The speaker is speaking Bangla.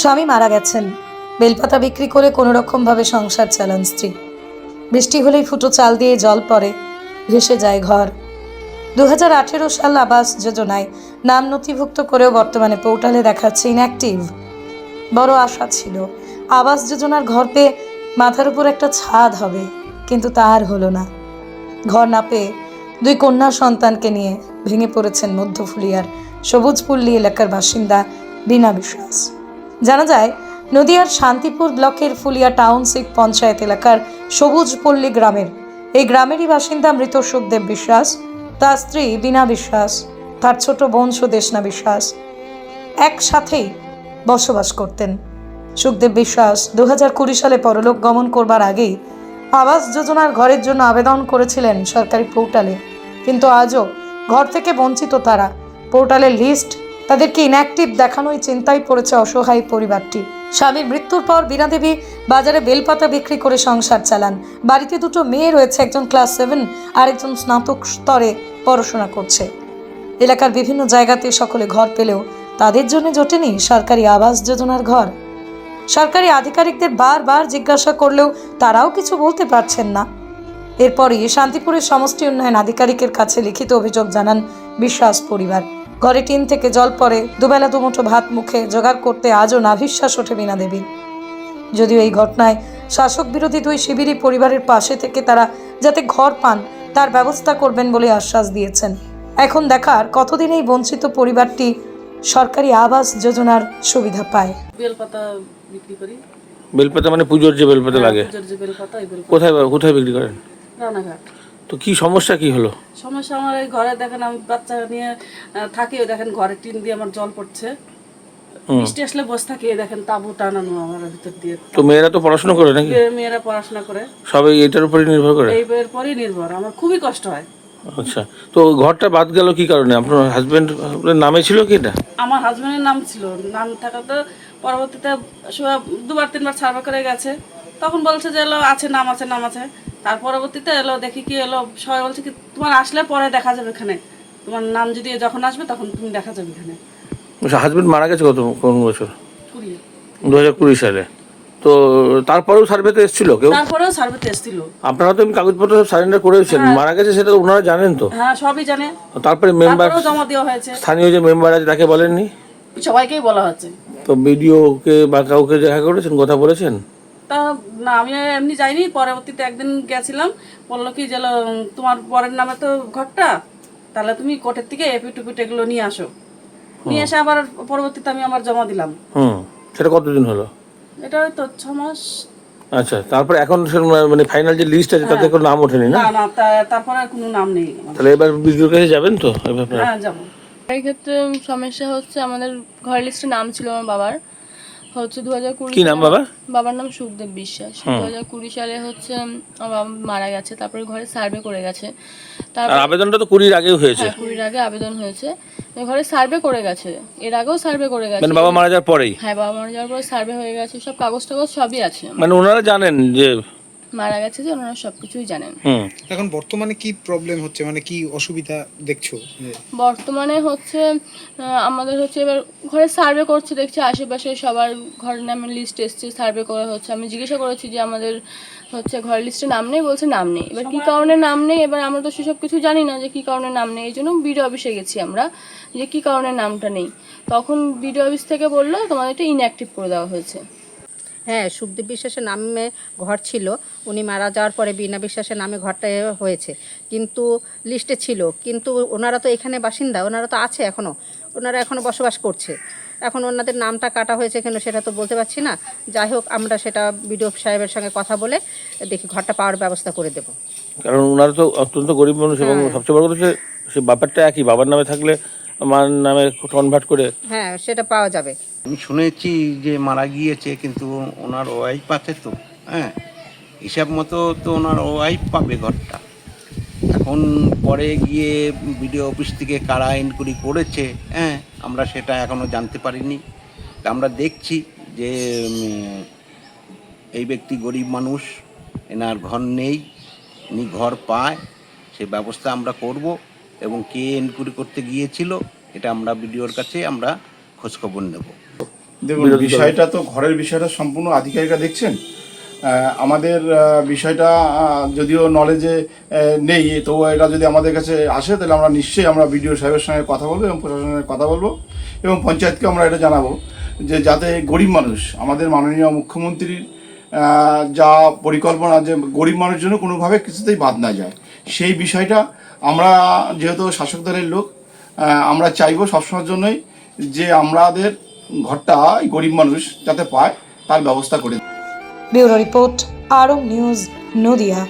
স্বামী মারা গেছেন। বেলপাতা বিক্রি করে কোনো রকমভাবে সংসার চালান স্ত্রী। বৃষ্টি হলেই ফুটো চাল দিয়ে জল পড়ে, ভেসে যায় ঘর। দু হাজার আঠেরো সাল আবাস যোজনায় নাম নথিভুক্ত করেও বর্তমানে পোর্টালে দেখাচ্ছে ইনঅ্যাক্টিভ। বড় আশা ছিল, আবাস যোজনার ঘর পেয়ে মাথার উপর একটা ছাদ হবে, কিন্তু তা আর হলো না। ঘর না পেয়ে দুই কন্যা সন্তানকে নিয়ে ভেঙে পড়েছেন মধ্যফুলিয়ার সবুজপল্লী এলাকার বাসিন্দা বিনা বিশ্বাস। জানা যায়, নদিয়ার শান্তিপুর ব্লকের ফুলিয়া টাউনশিপ পঞ্চায়েত এলাকার সবুজপল্লী গ্রামের। এই গ্রামেরই বাসিন্দা মৃত সুখদেব বিশ্বাস, তার স্ত্রী বিনা বিশ্বাস, তার ছোট বোন সুদেশনা বিশ্বাস একসাথেই বসবাস করতেন। সুখদেব বিশ্বাস দু হাজার কুড়ি সালে পরলোক গমন করবার আগেই আবাস যোজনার ঘরের জন্য আবেদন করেছিলেন সরকারি পোর্টালে। কিন্তু আজও ঘর থেকে বঞ্চিত তারা। পোর্টালের লিস্ট তাদেরকে ইনঅ্যাক্টিভ দেখানোই চিন্তায় পড়েছে অসহায় পরিবারটি। স্বামীর মৃত্যুর পর বীণা দেবী বাজারে বেলপাতা বিক্রি করে সংসার চালান। বাড়িতে দুটো মেয়ে রয়েছে, একজন ক্লাস সেভেন আর একজন স্নাতক স্তরে পড়াশোনা করছে। এলাকার বিভিন্ন জায়গাতে সকলে ঘর পেলেও তাদের জন্য জোটেনি সরকারি আবাস যোজনার ঘর। সরকারি আধিকারিকদের বারবার জিজ্ঞাসা করলেও তারাও কিছু বলতে পারছেন না। এরপরই শান্তিপুরের সমষ্টি উন্নয়ন আধিকারিকের কাছে লিখিত অভিযোগ জানান বিশ্বাস পরিবার। ঘরে টিন থেকে জল পড়ে দুবেলা দুমুঠো ভাত মুখে জোগাড় করতে আজও নাভিশ্বাস ওঠে বিনা দেবীর যদিও এই ঘটনায় শাসক বিরোধী দুই শিবিরই পরিবারের পাশে থেকে তারা যাতে ঘর পান তার ব্যবস্থা করবেন বলে আশ্বাস দিয়েছেন। এখন দেখার কতদিন এই বঞ্চিত পরিবারটি সরকারি আবাস যোজনার সুবিধা পায়। বেলপাতা বিক্রি করি। বেলপাতা মানে পুজোর যে বেলপাতা লাগে। পুজোর যে বেলপাতা ওই বেলপাতা। কোথায় কোথায় বিক্রি করেন? রানাঘাট। তো কি সমস্যা কি হলো? সমস্যা আমার এই ঘরে দেখেন আমি বাচ্চা নিয়ে আহ, থাকি ওই দেখেন ঘরে টিন দিয়ে আমার জল পড়ছে। বৃষ্টি আসলে বসে থাকি দেখেন তাবু টানানো আমার ভিতর দিয়ে। তো মেয়েরা তো পড়াশোনা করে নাকি? মেয়েরা পড়াশোনা করে। সবাই এটার উপরই নির্ভর করে? এই বইয়ের পরই নির্ভর আমার খুবই কষ্ট হয়। আচ্ছা তো ঘরটা বাদ গেল কি কারণে? আপনার হাজবেন্ড নামে ছিল কি এটা? আমার হাজবেন্ডের নাম ছিল। নাম থাকাতে পরবর্তীতে সব দুবার তিনবার সার্ভে করে গেছে। তখন বলছে যে আছে নাম আছে নাম আছে। তার পরবর্তীতে এলো দেখি কি এলো। সবাই বলছে কি তোমার আসলে পরে দেখা যাবে এখানে। তোমার নাম যদি যখন আসবে তখন তুমি দেখা যাবে এখানে। হাজবেন্ড মারা গেছে কত কোন বছর? দু হাজার কুড়ি সালে। তো তারপরেও সার্ভেতে এসেছিল কেউ? তারপরেও সার্ভেতে এসেছিল। আপনারা তো এমনি কাগজপত্র সব সারেন্ডার করেছেন মারা গেছে সেটা তো ওনারা জানেন তো। হ্যাঁ সবই জানে। তারপরে মেম্বার জমা দেওয়া হয়েছে। স্থানীয় যে মেম্বার আছে তাকে বলেননি? সবাইকেই বলা হচ্ছে। তো বিডিওকে বা কাউকে দেখা করেছেন কথা বলেছেন? তা না আমি এমনি যাইনি পরবর্তীতে একদিন গেছিলাম বলল কি যে তোমার পরের নামে তো ঘরটা তাহলে তুমি কোর্টের থেকে এপি টুপিট এগুলো নিয়ে আসো। নিয়ে এসে আবার পরবর্তীতে আমি আমার জমা দিলাম। হুম সেটা কতদিন হলো? এটা হয়তো ছ মাস। আচ্ছা তারপরে এখন মানে ফাইনাল যে লিস্ট আছে তাতে কোনো নাম ওঠেনি না? না না তা- তারপরে আর কোনো নাম নেই তাহলে এবার বিডিওর কাছে যাবেন তো হ্যাঁ যাব। এই ক্ষেত্রে সমস্যা হচ্ছে আমাদের ঘরের লিস্টে নাম ছিল আমার বাবার। হচ্ছে দু হাজার কুড়ি কি নাম বাবা? বাবার নাম সুখদেব বিশ্বাস। দু হাজার কুড়ি সালে হচ্ছে আমার বাবা মারা গেছে তারপরে ঘরে সার্ভে করে গেছে। তারপর আবেদনটা তো কুড়ির আগেও হয়েছে। হ্যাঁ কুড়ির আগে আবেদন হয়েছে। ঘরে সার্ভে করে গেছে। এর আগেও সার্ভে করে গেছে। মানে বাবা মারা যাওয়ার পরেই? হ্যাঁ বাবা মারা যাওয়ার পরে সার্ভে হয়ে গেছে সব কাগজ টাগজ সবই আছে। মানে ওনারা জানেন যে মারা গেছে যে ওনারা সব কিছুই জানেন। হুম। এখন বর্তমানে কি প্রবলেম হচ্ছে? মানে কি অসুবিধা দেখছ? বর্তমানে হচ্ছে আমাদের হচ্ছে এবার ঘরে সার্ভে করছে দেখছি আশেপাশে সবার ঘরের নামের লিস্ট এসছে সার্ভে করা হচ্ছে। আমি জিজ্ঞাসা করেছি যে আমাদের হচ্ছে ঘরের লিস্টে নাম নেই বলছে নাম নেই। এবার কী কারণে নাম নেই? এবার আমরা তো সেসব কিছু জানি না যে কী কারণে নাম নেই। এই জন্য বিডিও অফিসে গেছি আমরা যে কী কারণে নামটা নেই। তখন বিডিও অফিস থেকে বলল তোমাদের এটা ইনঅ্যাক্টিভ করে দেওয়া হয়েছে। হ্যাঁ সুখদেব বিশ্বাসের নামে ঘর ছিল। উনি মারা যাওয়ার পরে বিনা বিশ্বাসের নামে ঘরটা হয়েছে। কিন্তু লিস্টে ছিল। কিন্তু ওনারা তো এখানে বাসিন্দা ওনারা তো আছে এখনও ওনারা এখনও বসবাস করছে। এখন ওনাদের নামটা কাটা হয়েছে কেন সেটা তো বলতে পারছি না। যাই হোক আমরা সেটা বিডিও সাহেবের সঙ্গে কথা বলে দেখি ঘরটা পাওয়ার ব্যবস্থা করে দেবো। কারণ ওনারা তো অত্যন্ত গরিব মানুষ এবং সবচেয়ে বড় কথা সে ব্যাপারটা একই বাবার নামে থাকলে মার নামে কনভার্ট করে হ্যাঁ সেটা পাওয়া যাবে। আমি শুনেছি যে মারা গিয়েছে, কিন্তু ওনার ওয়াইফ আছে তো হ্যাঁ? হিসাব মতো তো ওনার ওয়াইফ পাবে ঘরটা। এখন পরে গিয়ে বিডিও অফিস থেকে কারা ইনকোয়ারি করেছে হ্যাঁ আমরা সেটা এখনও জানতে পারিনি। আমরা দেখছি যে এই ব্যক্তি গরিব মানুষ, এনার ঘর নেই, উনি ঘর পায়, সে ব্যবস্থা আমরা করব এবং কে এনকোয়ারি করতে গিয়েছিল, এটা আমরা বিডিওর কাছে আমরা খোঁজখবর নেব। দেখুন বিষয়টা তো ঘরের বিষয়টা সম্পূর্ণ আধিকারিকরা দেখছেন। আমাদের বিষয়টা যদিও নলেজে নেই তো এটা যদি আমাদের কাছে আসে তাহলে আমরা নিশ্চয়ই আমরা বিডিও সাহেবের সঙ্গে কথা বলব এবং প্রশাসনের কথা বলব এবং পঞ্চায়েতকে আমরা এটা জানাব যে যাতে গরিব মানুষ আমাদের মাননীয় মুখ্যমন্ত্রীর যা পরিকল্পনা যে গরিব মানুষের জন্য কোনোভাবে কিছুতেই বাদ না যায়। সেই বিষয়টা আমরা যেহেতু শাসক দলের লোক আমরা চাইব সবসময়ের জন্যই যে আমাদের ঘরটা গরিব মানুষ যাতে পায় তার ব্যবস্থা করে bureau report Arab news Nadia.